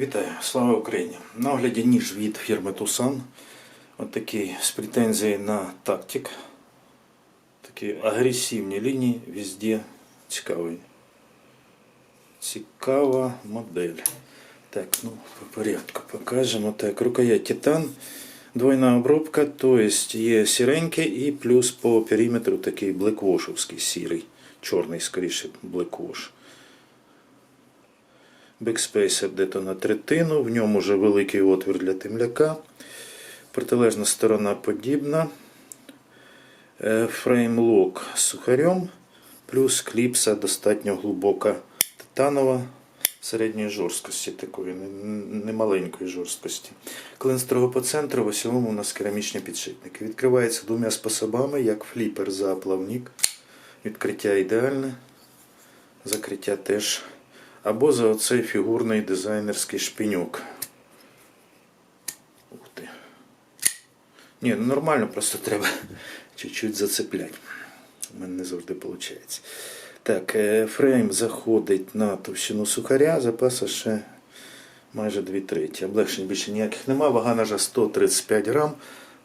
Вітаю, слава Україні! На огляді ніж від фірми Тусан. Такий з претензією на тактик. Такі агресивні лінії, везде цікавий. Цікава модель. Так, ну по порядку покажемо. Так, рукоять титан. Двойна обробка, то есть є сіренький і плюс по периметру такий блеквошовський сірий. Чорний, скоріше, блеквош. Бекспейсер де-то на третину, в ньому вже великий отвір для темляка. Протилежна сторона подібна. Е, Фреймлок з сухарем, плюс кліпса достатньо глибока титанова середньої жорсткості, такої немаленької жорсткості. Клин строго по центру, в осьовому у нас керамічні підшипники. Відкривається двома способами, як фліпер за плавник. Відкриття ідеальне, закриття теж. Або за оцей фігурний дизайнерський шпиньок. Ух ти. Ні, ну нормально, просто треба чуть-чуть зацепляти. У мене не завжди виходить. Так, е, фрейм заходить на товщину сухаря, запаса ще майже 2 треті. Облегшень більше ніяких нема. Вага ножа 135 грам.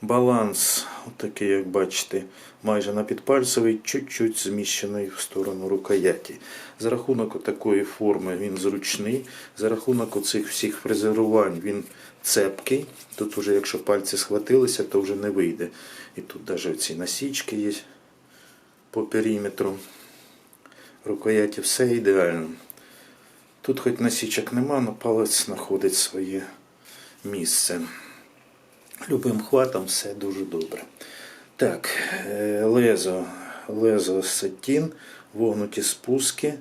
Баланс, отакий, як бачите, майже на підпальцевий, чуть-чуть зміщений в сторону рукояті. За рахунок такої форми він зручний. За рахунок оцих всіх фрезерувань він цепкий. Тут вже, якщо пальці схватилися, то вже не вийде. І тут навіть ці насічки є по периметру. Рукояті все ідеально. Тут хоч насічок нема, але палець знаходить своє місце. Любим хватом все дуже добре. Так, е, лезо, лезо сатін, вогнуті спуски,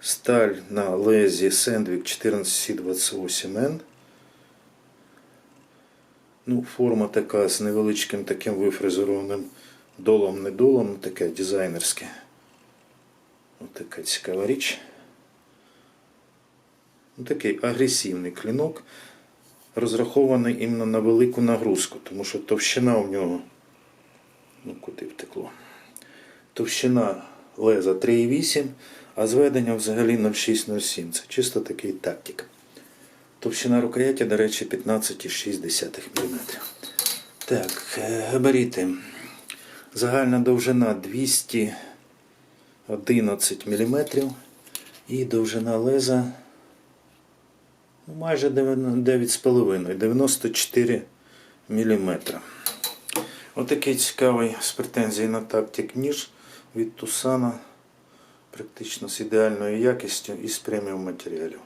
сталь на лезі Sandvik 14C28N. Ну, форма така з невеличким таким вифрезерованим долом, не долом, ну, таке дизайнерське. Ось така цікава річ. Ну, такий агресивний клінок розрахований іменно на велику нагрузку, тому що товщина у нього, ну куди втекло, товщина леза 3,8, а зведення взагалі 0,6-0,7. Це чисто такий тактик. Товщина рукояті, до речі, 15,6 мм. Так, е, габарити. Загальна довжина 211 мм і довжина леза майже 9,5, 94 мм. Отакий цікавий з претензії на тактик ніж від Тусана. Практично з ідеальною якістю і з преміум матеріалів.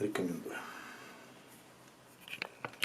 Рекомендую.